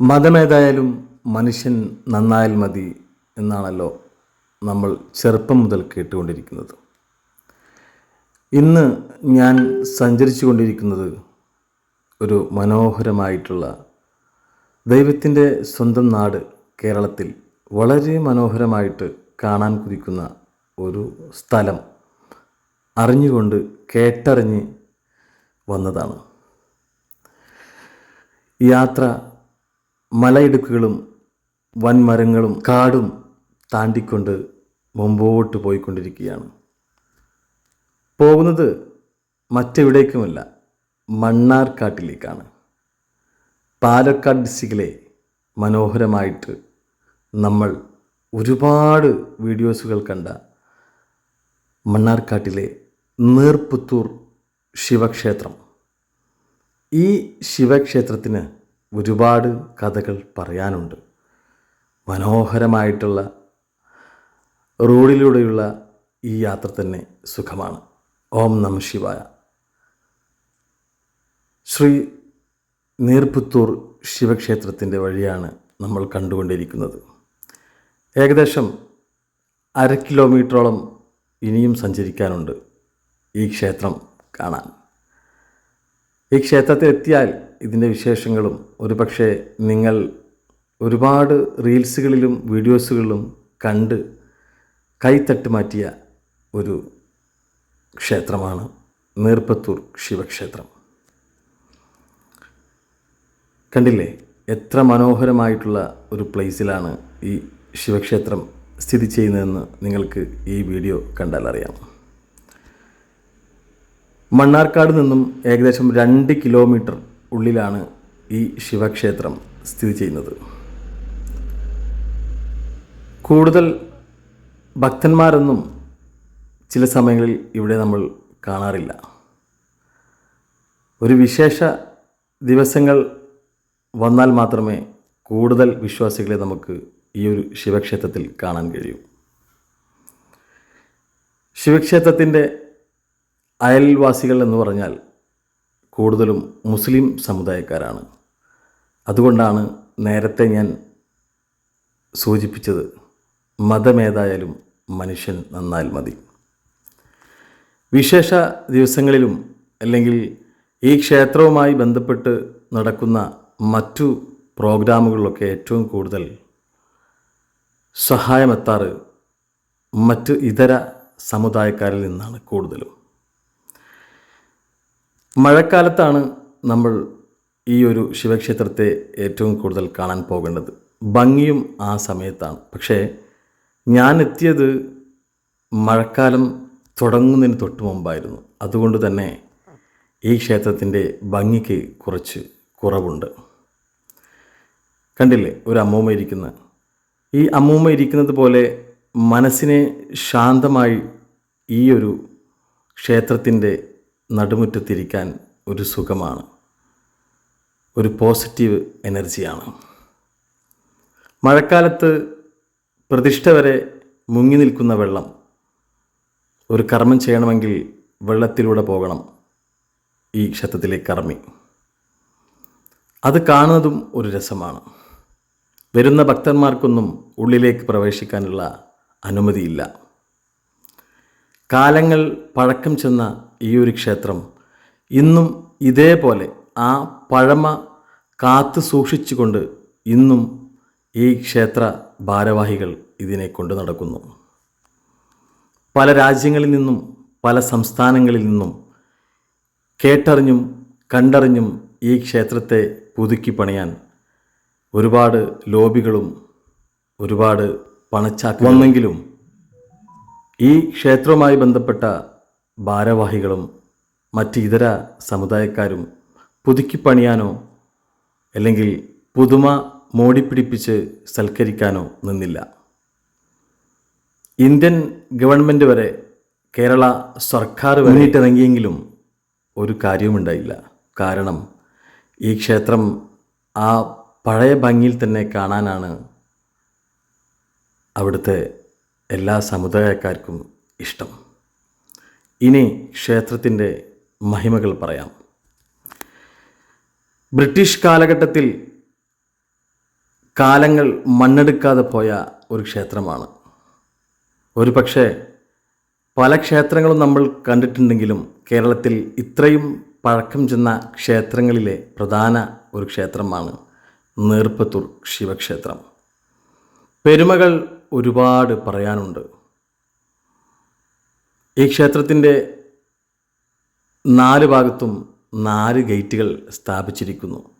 മതമേതായാലും മനുഷ്യൻ നന്നായാൽ മതി എന്നാണല്ലോ നമ്മൾ ചെറുപ്പം മുതൽ കേട്ടുകൊണ്ടിരിക്കുന്നത്. ഇന്ന് ഞാൻ സഞ്ചരിച്ചു കൊണ്ടിരിക്കുന്നത് ഒരു മനോഹരമായിട്ടുള്ള ദൈവത്തിന്റെ സ്വന്തം നാട് കേരളത്തിൽ വളരെ മനോഹരമായിട്ട് കാണാൻ കുതിക്കുന്ന ഒരു സ്ഥലം അറിഞ്ഞുകൊണ്ട് കേട്ടറിഞ്ഞ് വന്നതാണ്. യാത്ര മലയിടുക്കുകളും വൻമരങ്ങളും കാടും താണ്ടിക്കൊണ്ട് മുമ്പോട്ട് പോയിക്കൊണ്ടിരിക്കുകയാണ്. പോകുന്നത് മറ്റെവിടേക്കുമല്ല മണ്ണാർക്കാട്ടിലേക്കാണ്. പാലക്കാട് ഡിസ്ട്രിക്റ്റിലെ മനോഹരമായിട്ട് നമ്മൾ ഒരുപാട് വീഡിയോസുകൾ കണ്ട മണ്ണാർക്കാട്ടിലെ നീർപ്പുത്തൂർ ശിവക്ഷേത്രം. ഈ ശിവക്ഷേത്രത്തിന് ഒരുപാട് കഥകൾ പറയാനുണ്ട്. മനോഹരമായിട്ടുള്ള റോഡിലൂടെയുള്ള ഈ യാത്ര തന്നെ സുഖമാണ്. ഓം നമ ശിവായ. ശ്രീ നീർപുത്തൂർ ശിവക്ഷേത്രത്തിന്റെ വഴിയാണ് നമ്മൾ കണ്ടുകൊണ്ടിരിക്കുന്നത്. ഏകദേശം അര കിലോമീറ്ററോളം ഇനിയും സഞ്ചരിക്കാനുണ്ട് ഈ ക്ഷേത്രം കാണാൻ. ഈ ക്ഷേത്രത്തിൽ എത്തിയാൽ ഇതിന്റെ വിശേഷങ്ങളും ഒരുപക്ഷെ നിങ്ങൾ ഒരുപാട് റീൽസുകളിലും വീഡിയോസുകളിലും കണ്ട് കൈത്തട്ട് മാറ്റിയ ഒരു ക്ഷേത്രമാണ് നീർപ്പത്തൂർ ശിവക്ഷേത്രം. കണ്ടില്ലേ? എത്ര മനോഹരമായിട്ടുള്ള ഒരു പ്ലേസിലാണ് ഈ ശിവക്ഷേത്രം സ്ഥിതി ചെയ്യുന്നതെന്ന് നിങ്ങൾക്ക് ഈ വീഡിയോ കണ്ടാൽ അറിയാം മണ്ണാർക്കാട് നിന്നും ഏകദേശം രണ്ട് കിലോമീറ്റർ ഉള്ളിലാണ് ഈ ശിവക്ഷേത്രം സ്ഥിതി ചെയ്യുന്നത്. കൂടുതൽ ഭക്തന്മാരൊന്നും ചില സമയങ്ങളിൽ ഇവിടെ നമ്മൾ കാണാറില്ല. ഒരു വിശേഷ ദിവസങ്ങൾ വന്നാൽ മാത്രമേ കൂടുതൽ വിശ്വാസികളെ നമുക്ക് ഈ ഒരു ശിവക്ഷേത്രത്തിൽ കാണാൻ കഴിയൂ. ശിവക്ഷേത്രത്തിന്റെ അയൽവാസികൾ എന്ന് പറഞ്ഞാൽ കൂടുതലും മുസ്ലിം സമുദായക്കാരാണ്. അതുകൊണ്ടാണ് നേരത്തെ ഞാൻ സൂചിപ്പിച്ചത് മതമേതായാലും മനുഷ്യൻ നന്നാൽ മതി. വിശേഷ ദിവസങ്ങളിലും അല്ലെങ്കിൽ ഈ ക്ഷേത്രവുമായി ബന്ധപ്പെട്ട് നടക്കുന്ന മറ്റു പ്രോഗ്രാമുകളിലൊക്കെ ഏറ്റവും കൂടുതൽ സഹായമെത്താറ് മറ്റ് ഇതര സമുദായക്കാരിൽ നിന്നാണ് കൂടുതലും. മഴക്കാലത്താണ് നമ്മൾ ഈ ഒരു ശിവക്ഷേത്രത്തെ ഏറ്റവും കൂടുതൽ കാണാൻ പോകേണ്ടത്. ഭംഗിയും ആ സമയത്താണ്. പക്ഷേ ഞാൻ എത്തിയത് മഴക്കാലം തുടങ്ങുന്നതിന് തൊട്ട് മുമ്പായിരുന്നു. അതുകൊണ്ട് തന്നെ ഈ ക്ഷേത്രത്തിന്റെ ഭംഗിക്ക് കുറച്ച് കുറവുണ്ട്. കണ്ടില്ലേ ഒരു അമ്മൂമ്മ ഇരിക്കുന്ന. ഈ അമ്മൂമ്മ ഇരിക്കുന്നത് പോലെ മനസ്സിനെ ശാന്തമായി ഈ ഒരു ക്ഷേത്രത്തിന്റെ നടുമുറ്റത്തിരിക്കാൻ ഒരു സുഖമാണ്. ഒരു പോസിറ്റീവ് എനർജിയാണ്. മഴക്കാലത്ത് പ്രതിഷ്ഠ വരെ മുങ്ങി നിൽക്കുന്ന വെള്ളം ഒരു കർമ്മം ചെയ്യണമെങ്കിൽ വെള്ളത്തിലൂടെ പോകണം ഈ ക്ഷേത്രത്തിലെ കർമ്മി അത് കാണുന്നതും ഒരു രസമാണ്. വരുന്ന ഭക്തന്മാർക്കൊന്നും ഉള്ളിലേക്ക് പ്രവേശിക്കാനുള്ള അനുമതിയില്ല. കാലങ്ങൾ പഴക്കം ചെന്ന ഈ ഒരു ക്ഷേത്രം. ഇന്നും ഇതേപോലെ ആ പഴമ കാത്തു സൂക്ഷിച്ചുകൊണ്ട് ഇന്നും ഈ ക്ഷേത്ര ഭാരവാഹികൾ ഇതിനെ കൊണ്ടു നടക്കുന്നു. പല രാജ്യങ്ങളിൽ നിന്നും പല സംസ്ഥാനങ്ങളിൽ നിന്നും കേട്ടറിഞ്ഞും കണ്ടറിഞ്ഞും ഈ ക്ഷേത്രത്തെ പുതുക്കി പണിയാൻ ഒരുപാട് ലോബികളും ഒരുപാട് പണച്ചാക്ക് വന്നെങ്കിലും ഈ ക്ഷേത്രവുമായി ബന്ധപ്പെട്ട ഭാരവാഹികളും മറ്റ് ഇതര സമുദായക്കാരും പുതുക്കിപ്പണിയാനോ അല്ലെങ്കിൽ പുതുമ മോടിപ്പിടിപ്പിച്ച് സൽക്കരിക്കാനോ നിന്നില്ല. ഇന്ത്യൻ ഗവൺമെന്റ് വരെ കേരള സർക്കാർ വേണ്ടിയിട്ടിറങ്ങിയെങ്കിലും ഒരു കാര്യവുമുണ്ടായില്ല. കാരണം ഈ ക്ഷേത്രം ആ പഴയ ഭംഗിയിൽ തന്നെ കാണാനാണ് അവിടുത്തെ എല്ലാ സമുദായക്കാർക്കും ഇഷ്ടം. ഇനി ക്ഷേത്രത്തിന്റെ മഹിമകൾ പറയാം. ബ്രിട്ടീഷ് കാലഘട്ടത്തിൽ കാലങ്ങൾ മണ്ണെടുക്കാതെ പോയ ഒരു ക്ഷേത്രമാണ്. ഒരു പക്ഷേ പല ക്ഷേത്രങ്ങളും നമ്മൾ കണ്ടിട്ടുണ്ടെങ്കിലും കേരളത്തിൽ ഇത്രയും പഴക്കം ചെന്ന ക്ഷേത്രങ്ങളിലെ പ്രധാന ഒരു ക്ഷേത്രമാണ് നേർപ്പത്തൂർ ശിവക്ഷേത്രം. പെരുമകൾ ഒരുപാട് പറയാനുണ്ട്. ഈ ക്ഷേത്രത്തിന്റെ നാല് ഭാഗത്തും നാല് ഗേറ്റുകൾ സ്ഥാപിച്ചിരിക്കുന്നു.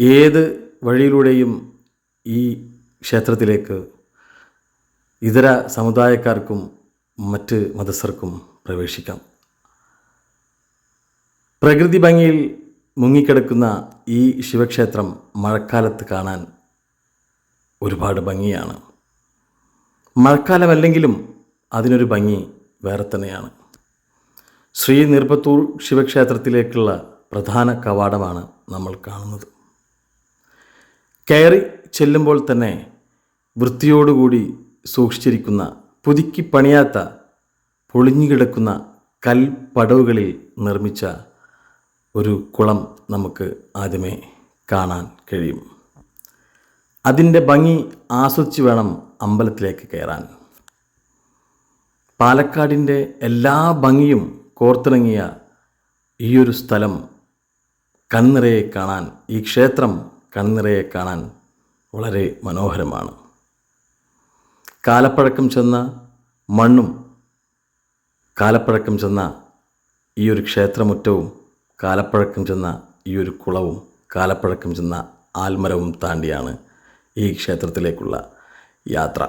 ഏത് വഴിയിലൂടെയും ഈ ക്ഷേത്രത്തിലേക്ക് ഇതര സമുദായക്കാർക്കും മറ്റ് മതസ്ഥർക്കും പ്രവേശിക്കാം. പ്രകൃതി ഭംഗിയിൽ മുങ്ങിക്കിടക്കുന്ന ഈ ശിവക്ഷേത്രം മഴക്കാലത്ത് കാണാൻ ഒരുപാട് ഭംഗിയാണ്. മഴക്കാലമല്ലെങ്കിലും അതിനൊരു ഭംഗി വേറെ തന്നെയാണ്. ശ്രീ നിർപ്പത്തൂർ ശിവക്ഷേത്രത്തിലേക്കുള്ള പ്രധാന കവാടമാണ് നമ്മൾ കാണുന്നത്. കയറി ചെല്ലുമ്പോൾ തന്നെ വൃത്തിയോടുകൂടി സൂക്ഷിച്ചിരിക്കുന്ന പുതുക്കി പണിയാത്ത പൊളിഞ്ഞുകിടക്കുന്ന കൽപ്പടവുകളിൽ നിർമ്മിച്ച ഒരു കുളം നമുക്ക് ആദ്യമേ കാണാൻ കഴിയും. അതിന്റെ ഭംഗി ആസ്വദിച്ച് വേണം അമ്പലത്തിലേക്ക് കയറാൻ. പാലക്കാടിന്റെ എല്ലാ ഭംഗിയും കോർത്തിണങ്ങിയ ഈയൊരു സ്ഥലം കണ്ണിറയെ കാണാൻ ഈ ക്ഷേത്രം കണ്ണിറയെ കാണാൻ വളരെ മനോഹരമാണ്. കാലപ്പഴക്കം ചെന്ന മണ്ണും കാലപ്പഴക്കം ചെന്ന ഈ ഒരു ക്ഷേത്രമുറ്റവും കാലപ്പഴക്കം ചെന്ന ഈ ഒരു കുളവും കാലപ്പഴക്കം ചെന്ന ആൽമരവും താണ്ടിയാണ് ഈ ക്ഷേത്രത്തിലേക്കുള്ള യാത്ര.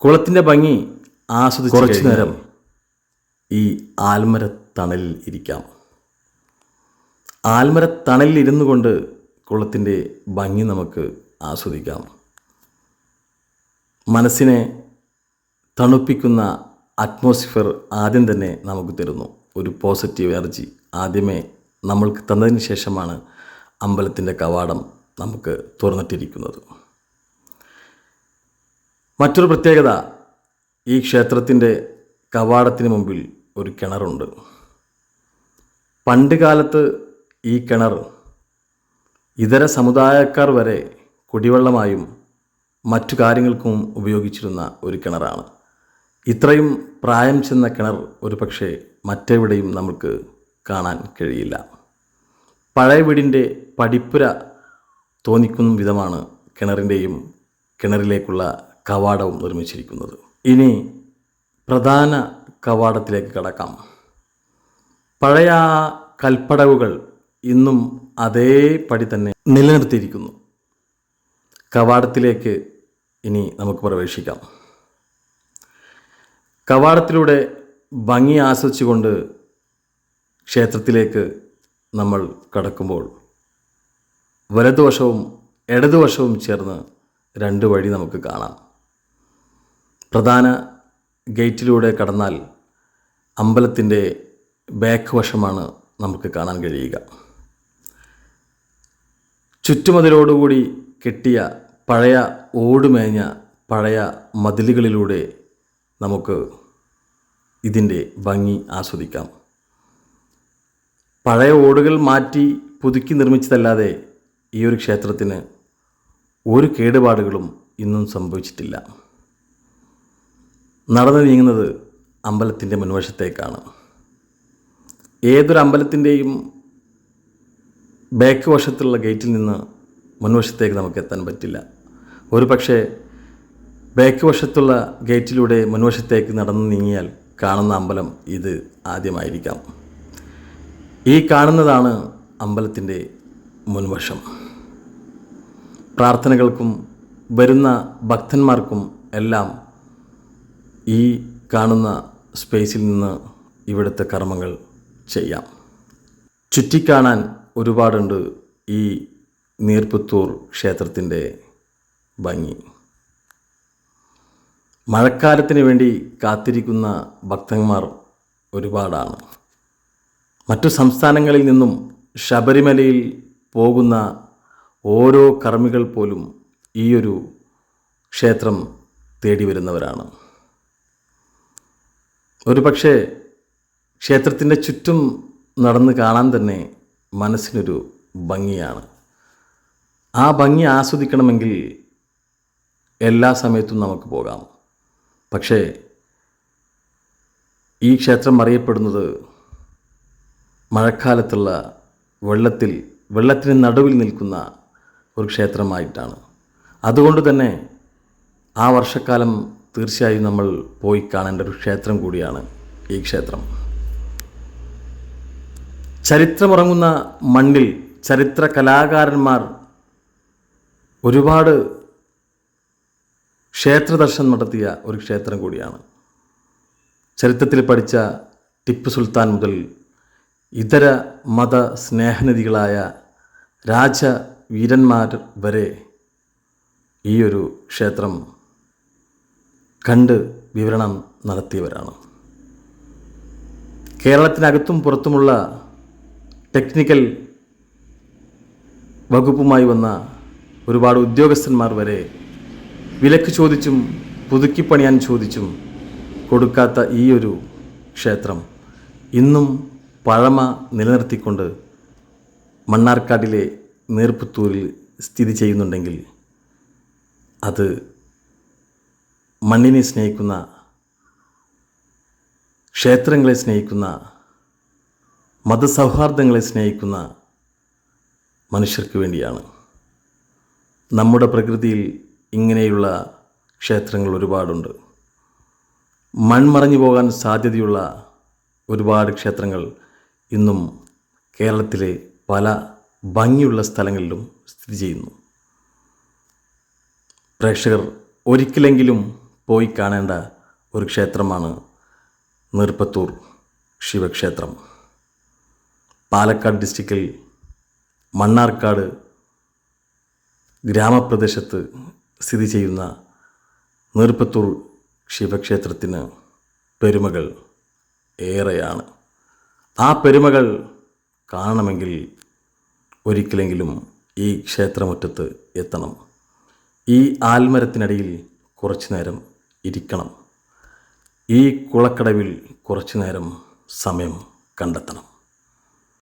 കുളത്തിന്റെ ഭംഗി ആസ്വദിച്ച് കുറച്ചു നേരം ഈ ആൽമര തണലിൽ ഇരിക്കാം. ആൽമര തണലിൽ ഇരുന്നു കൊണ്ട് കുളത്തിന്റെ ഭംഗി നമുക്ക് ആസ്വദിക്കാം. മനസ്സിനെ തണുപ്പിക്കുന്ന അറ്റ്മോസ്ഫിയർ ആദ്യം തന്നെ നമുക്ക് തരുന്നു. ഒരു പോസിറ്റീവ് എനർജി ആദ്യമേ നമ്മൾക്ക് തന്നതിന് ശേഷമാണ് അമ്പലത്തിന്റെ കവാടം നമുക്ക് തുറന്നിട്ടിരിക്കുന്നത്. മറ്റൊരു പ്രത്യേകത ഈ ക്ഷേത്രത്തിന്റെ കവാടത്തിന് മുമ്പിൽ ഒരു കിണറുണ്ട്. പണ്ട് കാലത്ത് ഈ കിണർ ഇതര സമുദായക്കാർ വരെ കുടിവെള്ളമായും മറ്റു കാര്യങ്ങൾക്കും ഉപയോഗിച്ചിരുന്ന ഒരു കിണറാണ്. ഇത്രയും പ്രായം ചെന്ന കിണർ ഒരു പക്ഷേ മറ്റെവിടെയും നമുക്ക് കാണാൻ കഴിയില്ല. പഴയ വീടിന്റെ പടിപ്പുര തോന്നിക്കുന്ന വിധമാണ് കിണറിന്റെയും കിണറിലേക്കുള്ള കവാടവും നിർമ്മിച്ചിരിക്കുന്നത്. ഇനി പ്രധാന കവാടത്തിലേക്ക് കടക്കാം. പഴയ കൽപ്പടവുകൾ ഇന്നും അതേപടി തന്നെ നിലനിർത്തിയിരിക്കുന്നു. കവാടത്തിലേക്ക് ഇനി നമുക്ക് പ്രവേശിക്കാം. കവാടത്തിലൂടെ ഭംഗി ആസ്വദിച്ചുകൊണ്ട് ക്ഷേത്രത്തിലേക്ക് നമ്മൾ കടക്കുമ്പോൾ വലതുവശവും ഇടതുവശവും ചേർന്ന് രണ്ട് വഴി നമുക്ക് കാണാം. പ്രധാന ഗേറ്റിലൂടെ കടന്നാൽ അമ്പലത്തിന്റെ ബാക്ക് വശമാണ് നമുക്ക് കാണാൻ കഴിയുക. ചുറ്റുമതിലോടുകൂടി കെട്ടിയ പഴയ ഓടുമേഞ്ഞ പഴയ മതിലുകളിലൂടെ നമുക്ക് ഇതിന്റെ ഭംഗി ആസ്വദിക്കാം. പഴയ ഓടുകൾ മാറ്റി പുതുക്കി നിർമ്മിച്ചതല്ലാതെ ഈ ഒരു ക്ഷേത്രത്തിന് ഒരു കേടുപാടുകളും ഇന്നും സംഭവിച്ചിട്ടില്ല. നടന്നു നീങ്ങുന്നത് അമ്പലത്തിന്റെ മുൻവശത്തേക്കാണ്. ഏതൊരു അമ്പലത്തിന്റെയും ബാക്ക് വശത്തുള്ള ഗേറ്റിൽ നിന്ന് മുൻവശത്തേക്ക് നമുക്ക് എത്താൻ പറ്റില്ല. ഒരു പക്ഷേ ബാക്ക് വശത്തുള്ള ഗേറ്റിലൂടെ മുൻവശത്തേക്ക് നടന്നു നീങ്ങിയാൽ കാണുന്ന അമ്പലം ഇത് ആദ്യമായിരിക്കാം. ഈ കാണുന്നതാണ് അമ്പലത്തിന്റെ മുൻവശം. പ്രാർത്ഥനകൾക്കും വരുന്ന ഭക്തന്മാർക്കും എല്ലാം ഈ കാണുന്ന സ്പേസിൽ നിന്ന് ഇവിടുത്തെ കർമ്മങ്ങൾ ചെയ്യാം. ചുറ്റിക്കാണാൻ ഒരുപാടുണ്ട് ഈ നീർപ്പുത്തൂർ ക്ഷേത്രത്തിന്റെ ഭംഗി. മഴക്കാലത്തിന് വേണ്ടി കാത്തിരിക്കുന്ന ഭക്തന്മാർ ഒരുപാടാണ്. മറ്റു സംസ്ഥാനങ്ങളിൽ നിന്നും ശബരിമലയിൽ പോകുന്ന ഓരോ കർമ്മികൾ പോലും ഈയൊരു ക്ഷേത്രം തേടി വരുന്നവരാണ്. ഒരു പക്ഷേ ക്ഷേത്രത്തിന്റെ ചുറ്റും നടന്ന് കാണാൻ തന്നെ മനസ്സിനൊരു ഭംഗിയാണ്. ആ ഭംഗി ആസ്വദിക്കണമെങ്കിൽ എല്ലാ സമയത്തും നമുക്ക് പോകാം. പക്ഷേ ഈ ക്ഷേത്രം അറിയപ്പെടുന്നത് മഴക്കാലത്തുള്ള വെള്ളത്തിൽ വെള്ളത്തിന് നടുവിൽ നിൽക്കുന്ന ഒരു ക്ഷേത്രമായിട്ടാണ്. അതുകൊണ്ട് തന്നെ ആ വർഷക്കാലം തീർച്ചയായും നമ്മൾ പോയി കാണേണ്ട ഒരു ക്ഷേത്രം കൂടിയാണ് ഈ ക്ഷേത്രം. ചരിത്രമുറങ്ങുന്ന മണ്ണിൽ ചരിത്ര കലാകാരന്മാർ ഒരുപാട് ക്ഷേത്ര ദർശനം നടത്തിയ ഒരു ക്ഷേത്രം കൂടിയാണ്. ചരിത്രത്തിൽ പഠിച്ച ടിപ്പു സുൽത്താൻ മുതൽ ഇതര മത സ്നേഹനിധികളായ രാജവീരന്മാർ വരെ ഈ ഒരു ക്ഷേത്രം കണ്ട് വിവരണം നടത്തിയവരാണ്. കേരളത്തിനകത്തും പുറത്തുമുള്ള ടെക്നിക്കൽ വകുപ്പുമായി വന്ന ഒരുപാട് ഉദ്യോഗസ്ഥന്മാർ വരെ വിലക്ക് ചോദിച്ചും പുതുക്കിപ്പണിയാൻ ചോദിച്ചും കൊടുക്കാത്ത ഈ ഒരു ക്ഷേത്രം ഇന്നും പഴമ നിലനിർത്തിക്കൊണ്ട് മണ്ണാർക്കാടിലെ നേർപ്പുത്തൂരിൽ സ്ഥിതി ചെയ്യുന്നുണ്ടെങ്കിൽ അത് മണ്ണിനെ സ്നേഹിക്കുന്ന ക്ഷേത്രങ്ങളെ സ്നേഹിക്കുന്ന മതസൗഹാർദ്ദങ്ങളെ സ്നേഹിക്കുന്ന മനുഷ്യർക്ക് വേണ്ടിയാണ്. നമ്മുടെ പ്രകൃതിയിൽ ഇങ്ങനെയുള്ള ക്ഷേത്രങ്ങൾ ഒരുപാടുണ്ട്. മൺമറഞ്ഞു പോകാൻ സാധ്യതയുള്ള ഒരുപാട് ക്ഷേത്രങ്ങൾ ഇന്നും കേരളത്തിലെ പല ഭംഗിയുള്ള സ്ഥലങ്ങളിലും സ്ഥിതി ചെയ്യുന്നു. പ്രേക്ഷകർ ഒരിക്കലെങ്കിലും പോയി കാണേണ്ട ഒരു ക്ഷേത്രമാണ് നീർപ്പത്തൂർ ശിവക്ഷേത്രം. പാലക്കാട് ഡിസ്ട്രിക്റ്റിൽ മണ്ണാർക്കാട് ഗ്രാമപ്രദേശത്ത് സ്ഥിതി ചെയ്യുന്ന നീർപ്പത്തൂർ ശിവക്ഷേത്രത്തിന് പെരുമകൾ ഏറെയാണ്. ആ പെരുമകൾ കാണണമെങ്കിൽ ഒരിക്കലെങ്കിലും ഈ ക്ഷേത്രമുറ്റത്ത് എത്തണം. ഈ ആൽമരത്തിനടിയിൽ കുറച്ചു നേരം ഇരിക്കണം. ഈ കുളക്കടവിൽ കുറച്ചു നേരം സമയം കണ്ടെത്തണം.